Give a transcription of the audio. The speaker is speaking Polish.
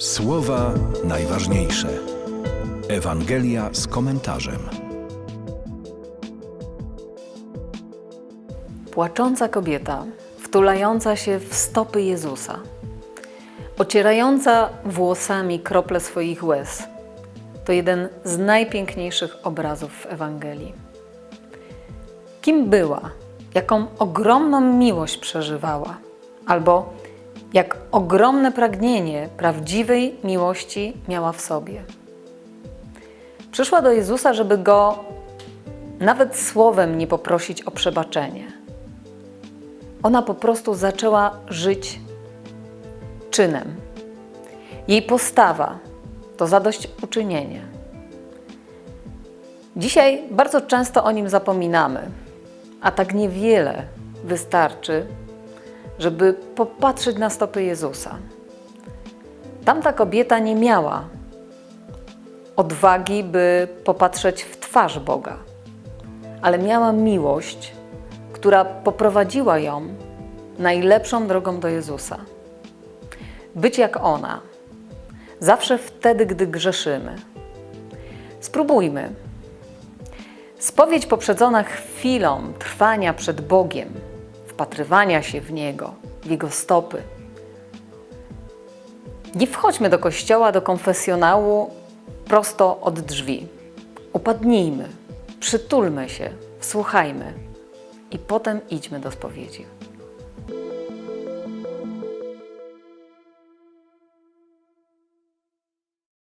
Słowa najważniejsze. Ewangelia z komentarzem. Płacząca kobieta, wtulająca się w stopy Jezusa, ocierająca włosami krople swoich łez, to jeden z najpiękniejszych obrazów w Ewangelii. Kim była, jaką ogromną miłość przeżywała, albo jak ogromne pragnienie prawdziwej miłości miała w sobie. Przyszła do Jezusa, żeby go nawet słowem nie poprosić o przebaczenie. Ona po prostu zaczęła żyć czynem. Jej postawa to zadośćuczynienie. Dzisiaj bardzo często o nim zapominamy, a tak niewiele wystarczy, żeby popatrzeć na stopy Jezusa. Tamta kobieta nie miała odwagi, by popatrzeć w twarz Boga, ale miała miłość, która poprowadziła ją najlepszą drogą do Jezusa. Być jak ona, zawsze wtedy, gdy grzeszymy. Spróbujmy. Spowiedź poprzedzona chwilą trwania przed Bogiem, wpatrywania się w Niego, w Jego stopy. Nie wchodźmy do kościoła, do konfesjonału prosto od drzwi. Upadnijmy, przytulmy się, wsłuchajmy i potem idźmy do spowiedzi.